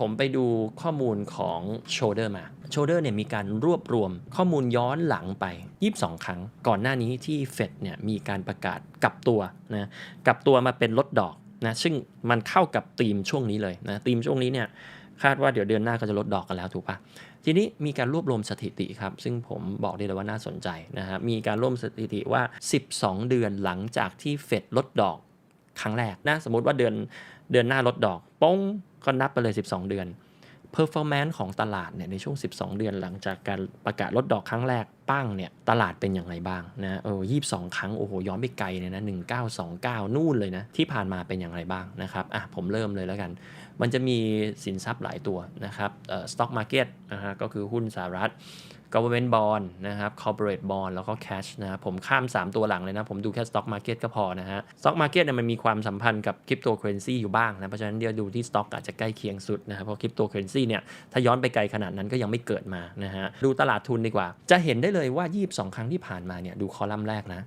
ผมไปดูข้อมูลของ Shoulder มา Shoulder เนี่ยมีการรวบรวมข้อมูลย้อนหลังไป 22 ครั้ง ก่อนหน้านี้ที่เฟดเนี่ยมีการประกาศกลับตัวนะกลับตัวมาเป็นลดดอกนะซึ่งมันเข้ากับธีมช่วงนี้เลยนะธีมช่วงนี้เนี่ยคาดว่าเดี๋ยวเดือนหน้าก็จะลดดอกกันแล้วถูกปะทีนี้มีการรวบรวมสถิติครับ ซึ่งผมบอกได้เลยว่าน่าสนใจนะฮะมีการรวมสถิติว่า 12 เดือนหลังจากที่เฟดลดดอกครั้งแรกนะสมมติว่าเดือนเดือนหน้าลดดอกป้ง ก็นับไปเลย 12 เดือน performance ของตลาดเนี่ยในช่วง 12 เดือนหลังจากการประกาศลดดอกครั้งแรกปั้งเนี่ยตลาดเป็นอย่างไรบ้างนะโอองครั้งโอ้โหย้อนไปไกลเลยนะ1929นู่นเลยนะที่ผ่านมาเป็นอย่างไรบ้างนะครับอะผมเริ่มเลยแล้วกัน มันจะมีสินทรัพย์หลายตัวนะครับเอ่อสต็อกมาร์เก็ตนะฮะก็คือหุ้นสหรัฐ government bond นะครับ corporate bond แล้วก็ cash นะครับผมข้าม 3 ตัวหลังเลยนะ ผมดูแค่ stock market ก็พอนะฮะ stock market เนี่ยมันมีความสัมพันธ์กับ cryptocurrency อยู่บ้างนะ เพราะฉะนั้นเดี๋ยวดูที่ stock อาจจะใกล้เคียงสุดนะครับ เพราะ cryptocurrency เนี่ย ถ้าย้อนไปไกลขนาดนั้นก็ยังไม่เกิดมานะฮะ ดูตลาดทุนดีกว่า จะเห็นได้เลยว่า 22 ครั้งที่ผ่านมาเนี่ย ดูคอลัมน์แรกนะ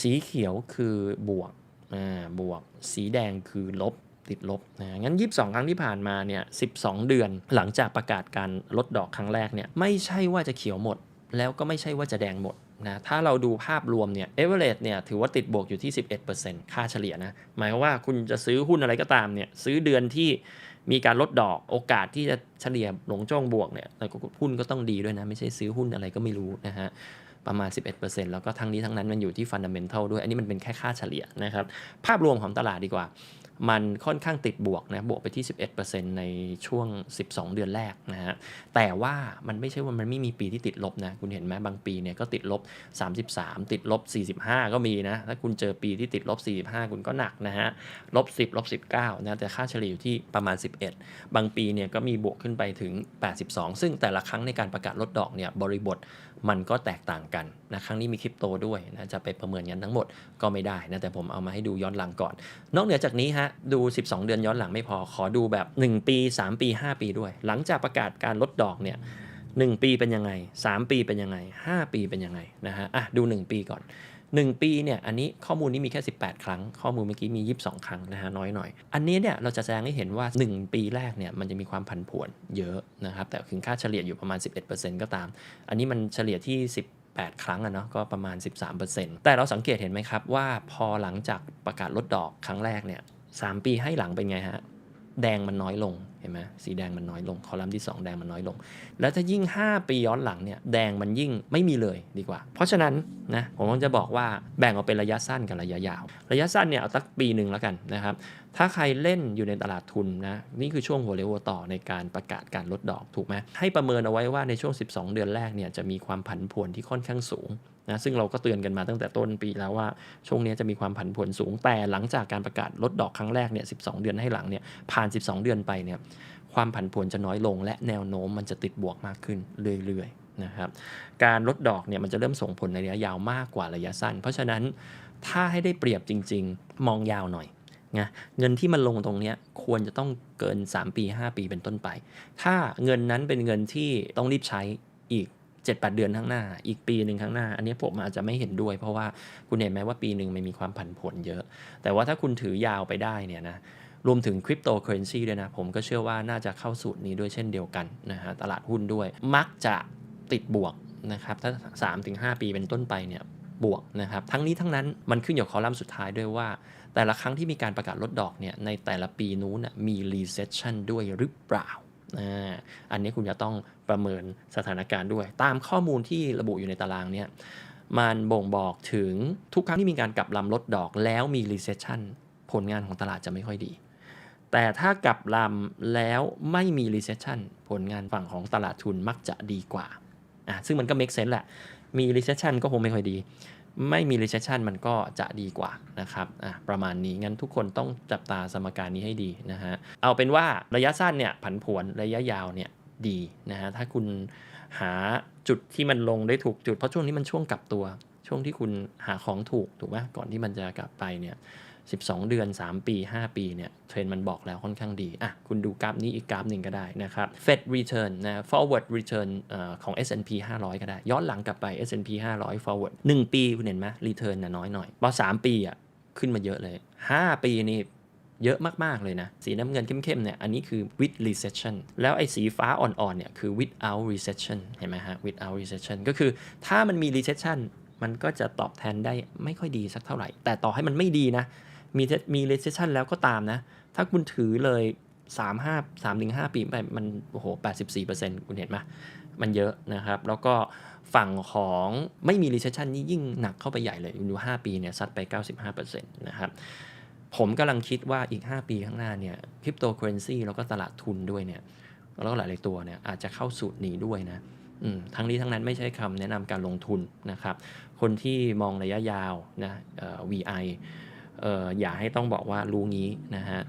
สีเขียวคือบวก อ่า บวก สีแดงคือลบ ติดลบนะงั้น 22 ครั้งที่ผ่านมาเนี่ย 12 เดือนหลังจากประกาศการลดดอกครั้งแรกเนี่ยไม่ใช่ว่าจะเขียวหมด แล้วก็ไม่ใช่ว่าจะแดงหมดนะถ้าเราดูภาพรวมเนี่ยเอเวอเรสเนี่ยถือว่าติดบวกอยู่ที่ 11%ค่าเฉลี่ยนะ หมายความว่าคุณจะซื้อหุ้นอะไรก็ตามเนี่ยซื้อเดือนที่มีการลดดอกโอกาสที่จะเฉลี่ยหลงจ้องบวกเนี่ยแล้วก็หุ้นก็ต้องดีด้วยนะ ไม่ใช่ซื้อหุ้นอะไรก็ไม่รู้นะฮะประมาณ 11%แล้วก็ทั้งนี้ทั้งนั้นมันอยู่ที่ฟันดัมเมนทัลด้วย อันนี้มันเป็นแค่ค่าเฉลี่ยนะครับ ภาพรวมของตลาดดีกว่า มันค่อนข้างติดบวกนะบวกไปที่ 11%ในช่วง 12 เดือนแรกนะฮะแต่ว่ามันไม่ใช่ว่ามันไม่มีปีที่ติดลบนะคุณเห็นไหมบางปีเนี่ยก็ติดลบ 33 ติดลบ 45 ก็มีนะถ้าคุณเจอปีที่ติดลบ 45 คุณก็หนักนะฮะลบ 10ลบ19นะแต่ค่าเฉลี่ยอยู่ที่ประมาณ 11 บางปีเนี่ยก็มีบวกขึ้นไปถึง 82 ซึ่งแต่ละครั้งในการประกาศลดดอกเนี่ยบริบทมันก็แตกต่างกันนะครั้งนี้มีคริปโตด้วยนะจะไปประเมินกันทั้งหมดก็ไม่ได้นะแต่ผมเอามาให้ดูย้อนหลังก่อน นอกเหนือจากนี้ฮะดู 12 เดือนย้อนหลังไม่พอ ขอดูแบบ 1 ปี 3 ปี 5 ปีด้วย หลังจากประกาศการลดดอกเนี่ย1ปีเป็นยังไง 3 ปีเป็นยังไง 5 ปีเป็นยังไงนะฮะอะดู 1 ปีก่อน 1 ปีเนี่ยอันนี้ข้อมูลนี้มีแค่ 18 ครั้ง ข้อมูลเมื่อกี้มี 22 ครั้งนะฮะน้อยหน่อย อันนี้เนี่ยเราจะแสดงให้เห็นว่า 1 ปีแรกเนี่ยมันจะมีความผันผวนเยอะนะครับแต่ถึงค่าเฉลี่ยอยู่ประมาณ 11%ก็ตาม อันนี้มันเฉลี่ยที่18ครั้งอะเนาะก็ประมาณ 13%แต่เราสังเกตเห็นไหมครับว่าพอหลังจากประกาศลดดอกครั้งแรกเนี่ย 3 ปีให้หลังเป็นไงฮะ แดงมันน้อยลง ห็นไหมสีแดงมันน้อยลง คอลัมน์ที่ 2 แดงมันน้อยลง แล้วถ้ายิ่ง 5 ปีย้อนหลังเนี่ยแดงมันยิ่งไม่มีเลยดีกว่า เพราะฉะนั้นนะผมก็จะบอกว่าแบ่งออกเป็นระยะสั้นกับระยะยาว ระยะสั้นเนี่ยเอาสักปีหนึ่งแล้วกันนะครับถ้าใครเล่นอยู่ในตลาดทุนนะนี่คือช่วงหัวเรียวหัวต่อในการประกาศการลดดอกถูกไหมให้ประเมินเอาไว้ว่าในช่วง 12 เดือนแรกเนี่ยจะมีความผันผวนที่ค่อนข้างสูงนะซึ่งเราก็เตือนกันมาตั้งแต่ต้นปีแล้วว่าช่วงนี้จะมีความผันผวนสูงแต่หลังจากการประกาศลดดอกครั้งแรกเนี่ย12 เดือนให้หลังเนี่ยผ่าน 12 เดือนไปเนี่ยความผันผวนจะน้อยลง และแนวโน้มมันจะติดบวกมากขึ้นเรื่อยๆนะครับการลดดอกเนี่ยมันจะเริ่มส่งผลในระยะยาวมากกว่าระยะสั้น เพราะฉะนั้นถ้าให้ได้เปรียบจริง ๆ มองยาวหน่อยนะเงินที่มันลงตรงนี้ควรจะต้องเกิน 3 ปี 5 ปีเป็นต้นไป ถ้าเงินนั้นเป็นเงินที่ต้องรีบใช้อีก7-8 เดือนข้างหน้า อีกปีหนึ่งข้างหน้า อันนี้ผมอาจจะไม่เห็นด้วย เพราะว่าคุณเห็นไหมว่าปีหนึ่งมันมีความผันผวนเยอะ แต่ว่าถ้าคุณถือยาวไปได้เนี่ยนะ รวมถึงคริปโตเคอเรนซีด้วยนะ ผมก็เชื่อว่าน่าจะเข้าสูตรนี้ด้วยเช่นเดียวกันนะฮะตลาดหุ้นด้วย มักจะติดบวกนะครับถ้า3-5 ปีเป็นต้นไปเนี่ยบวกนะครับทั้งนี้ทั้งนั้นมันขึ้นอยู่คอลัมน์สุดท้ายด้วยว่า แต่ละครั้งที่มีการประกาศลดดอกเนี่ยในแต่ละปีนู้นมี recession ด้วยหรือเปล่าอ่าอันนี้คุณจะต้องประเมินสถานการณ์ด้วย ตามข้อมูลที่ระบุอยู่ในตารางเนี่ยมันบ่งบอกถึงทุกครั้งที่มีการกลับลำลดดอกแล้วมี recession ผลงานของตลาดจะไม่ค่อยดี แต่ถ้ากลับลำแล้วไม่มี recession ผลงานฝั่งของตลาดทุนมักจะดีกว่าอะซึ่งมันก็ make sense แหละ มี recession ก็คงไม่ค่อยดี ไม่มี recession มันก็จะดีกว่านะครับอะประมาณนี้ งั้นทุกคนต้องจับตาสมการนี้ให้ดีนะฮะ เอาเป็นว่าระยะสั้นเนี่ยผันผวน ระยะยาวเนี่ยดีนะฮะ ถ้าคุณหาจุดที่มันลงได้ถูกจุด เพราะช่วงนี้มันช่วงกลับตัว ช่วงที่คุณหาของถูกถูกไหมก่อนที่มันจะกลับไปเนี่ย 12 เดือน 3 ปี 5 ปีเนี่ยเทรนมันบอกแล้วค่อนข้างดีอะคุณดูกราฟนี้อีกกราฟหนึ่งก็ได้นะครับ Fed Return นะ Forward Return อของ S&P 500 ก็ได้ ย้อนหลังกลับไป S&P 500 Forward 1 ปีคุณเห็นไหม Return นะน้อยหน่อยพอ3 ปีอะขึ้นมาเยอะเลย 5 ปีนี่เยอะมาก ๆ เลยนะ สีน้ำเงินเข้มๆเนี่ยอันนี้คือ with recession แล้วไอ้สีฟ้าอ่อน ๆ เนี่ยคือ without recession เห็นไหมฮะ without recession ก็คือถ้ามันมี recession มันก็จะตอบแทนได้ไม่ค่อยดีสักเท่าไหร่ แต่ต่อให้มันไม่ดีนะ มีมี recession แล้วก็ตามนะ ถ้าคุณถือเลย3 5 3ถึง5ปีไปมันโอ้โห 84%คุณเห็นไหมมันเยอะนะครับ แล้วก็ฝั่งของไม่มี recession นี่ยิ่งหนักเข้าไปใหญ่เลยดู5ปีเนี่ยซัดไป 95%นะครับ ผมกำลังคิดว่าอีก 5 ปีข้างหน้าเนี่ยคริปโตเคอเรนซีแล้วก็ตลาดทุนด้วยเนี่ย แล้วก็หลาย ๆ ตัวเนี่ยอาจจะเข้าสูตรนี้ด้วยนะอืมทั้งนี้ทั้งนั้นไม่ใช่คำแนะนำการลงทุนนะครับ คนที่มองระยะยาวนะเอ่อ VI เอออย่าให้ต้องบอกว่ารู้งี้นะฮะ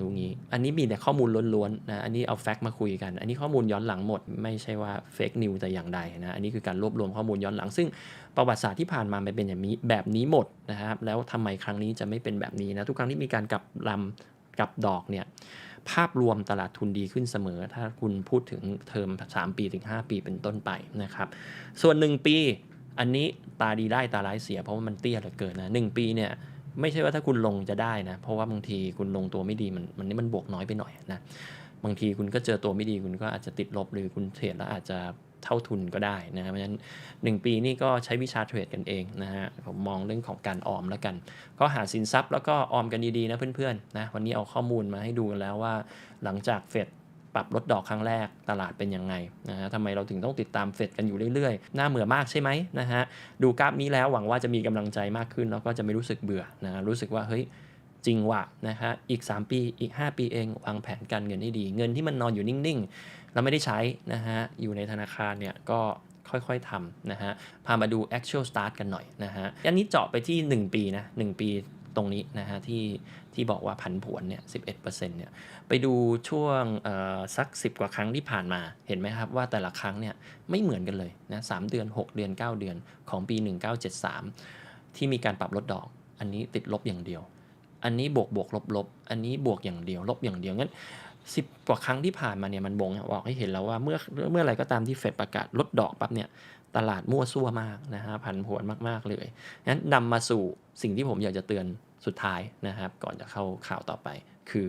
รู้งี้ อันนี้มีแต่ข้อมูลล้วนๆนะ อันนี้เอาแฟกต์มาคุยกัน อันนี้ข้อมูลย้อนหลังหมด ไม่ใช่ว่าเฟกนิวแต่อย่างใดนะ อันนี้คือการรวบรวมข้อมูลย้อนหลัง ซึ่งประวัติศาสตร์ที่ผ่านมามันเป็นอย่างนี้แบบนี้หมดนะครับ แล้วทำไมครั้งนี้จะไม่เป็นแบบนี้นะ ทุกครั้งที่มีการกลับลำกลับดอกเนี่ย ภาพรวมตลาดทุนดีขึ้นเสมอ ถ้าคุณพูดถึงเทอม 3 ปีถึง 5 ปีเป็นต้นไปนะครับ ส่วน 1 ปี อันนี้ตาดีได้ตาร้ายเสียเพราะว่ามันเตี้ยเหลือเกินนะหปีเนี่ย ไม่ใช่ว่าถ้าคุณลงจะได้นะ เพราะว่าบางทีคุณลงตัวไม่ดีมันมันนี่มันบวกน้อยไปหน่อยนะบางทีคุณก็เจอตัวไม่ดีคุณก็อาจจะติดลบหรือคุณเทรดแล้วอาจจะเท่าทุนก็ได้นะเพราะฉะนั้น 1 ปีนี่ก็ใช้วิชาเทรดกันเองนะฮะผมมองเรื่องของการออมแล้วกัน ก็หาสินทรัพย์แล้วก็ออมกันดีๆนะเพื่อนๆนะวันนี้เอาข้อมูลมาให้ดูกันแล้วว่า หลังจากเฟด ปรับลดดอกครั้งแรกตลาดเป็นยังไงนะฮะทำไมเราถึงต้องติดตามเฟดกันอยู่เรื่อยๆน้าเหมือมากใช่ไหมนะฮะดูกราฟนี้แล้วหวังว่าจะมีกำลังใจมากขึ้น แล้วก็จะไม่รู้สึกเบื่อนะรู้สึกว่าเฮ้ยจริงว่ะนะฮะอีก 3 ปีอีก 5 ปีเองวางแผนการเงินให้ดี เงินที่มันนอนอยู่นิ่งๆ แล้วไม่ได้ใช้นะฮะอยู่ในธนาคารเนี่ยก็ค่อยๆทำนะฮะพามาดู actual start กันหน่อยนะฮะอันนี้เจาะไปที่ 1 ปีนะ1ปี ตรงนี้นะฮะที่ที่บอกว่าผันผวนเนี่ย11%เนี่ยไปดูช่วงสัก 10 กว่าครั้งที่ผ่านมาเห็นไหมครับว่าแต่ละครั้งเนี่ยไม่เหมือนกันเลยนะสเดือน 6 เดือน 9 เดือนของปี 1973 ที่มีการปรับลดดอก อันนี้ติดลบอย่างเดียว อันนี้บวกบวกลบลบอันนี้บวกอย่างเดียว ลบอย่างเดียวงั้นสิบกว่าครั้งที่ผ่านมาเนี่ยมันบ่งบอกให้เห็นแล้วว่าเมื่อเมื่อไรก็ตามที่เฟดประกาศลดดอกปั๊บเนี่ย ตลาดมั่วซั่วมากนะฮะผันผวนมากๆเลยงั้นนำมาสู่สิ่งที่ผมอยากจะเตือนสุดท้ายนะครับ ก่อนจะเข้าข่าวต่อไป คือ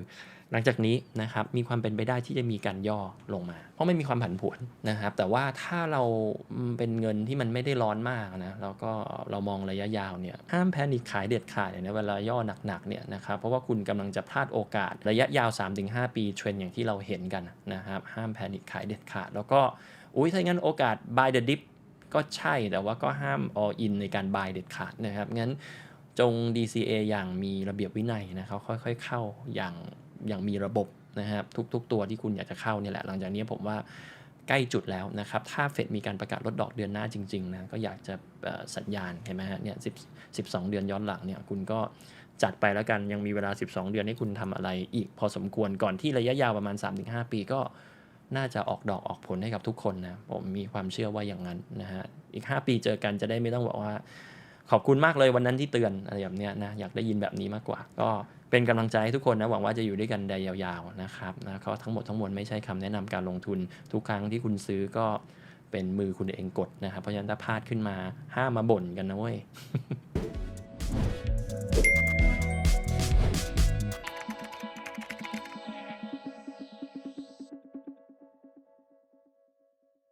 หลังจากนี้นะครับมีความเป็นไปได้ที่จะมีการย่อลงมา เพราะไม่มีความผันผวนนะครับ แต่ว่าถ้าเราเป็นเงินที่มันไม่ได้ร้อนมากนะแล้วก็เรามองระยะยาวเนี่ยห้ามแพนิคขายเด็ดขาดเนี่ยเวลาย่อหนักๆเนี่ยนะครับเพราะว่าคุณกำลังจะพลาดโอกาสระยะยาว 3-5 ปีเทรนอย่างที่เราเห็นกันนะครับห้ามแพนิคขายเด็ดขาด แล้วก็อุ้ยถ้างั้นโอกาส buy the dip ก็ใช่แต่ว่าก็ห้าม all in ในการ buy เด็ดขาดนะครับ งั้นจง DCA อย่างมีระเบียบวินัยนะครับค่อยๆเข้าอย่างอย่างมีระบบนะครับทุกๆ ตัวที่คุณอยากจะเข้าเนี่ยแหละหลังจากนี้ผมว่าใกล้จุดแล้วนะครับ ถ้าเฟดมีการประกาศลดดอกเดือนหน้าจริงๆนะก็อยากจะสัญญาณเห็นไหมฮะเนี่ยสิบ12เดือนย้อนหลังเนี่ยคุณก็จัดไปแล้วกันยังมีเวลา 12 เดือนให้คุณทำอะไรอีกพอสมควรก่อนที่ระยะยาวประมาณ 3-5 ปีก็ น่าจะออกดอกออกผลให้กับทุกคนนะ ผมมีความเชื่อว่าอย่างนั้นนะฮะ อีก 5 ปีเจอกันจะได้ไม่ต้องบอกว่า ขอบคุณมากเลยวันนั้นที่เตือนอะไรแบบเนี้ยนะ อยากได้ยินแบบนี้มากกว่า ก็เป็นกำลังใจให้ทุกคนนะ หวังว่าจะอยู่ด้วยกันได้ยาวๆนะครับนะก็ทั้งหมดทั้งมวลไม่ใช่คำแนะนำการลงทุน ทุกครั้งที่คุณซื้อก็เป็นมือคุณเองกดนะครับ เพราะฉะนั้นถ้าพลาดขึ้นมาห้ามมาบ่นกันนะเว้ย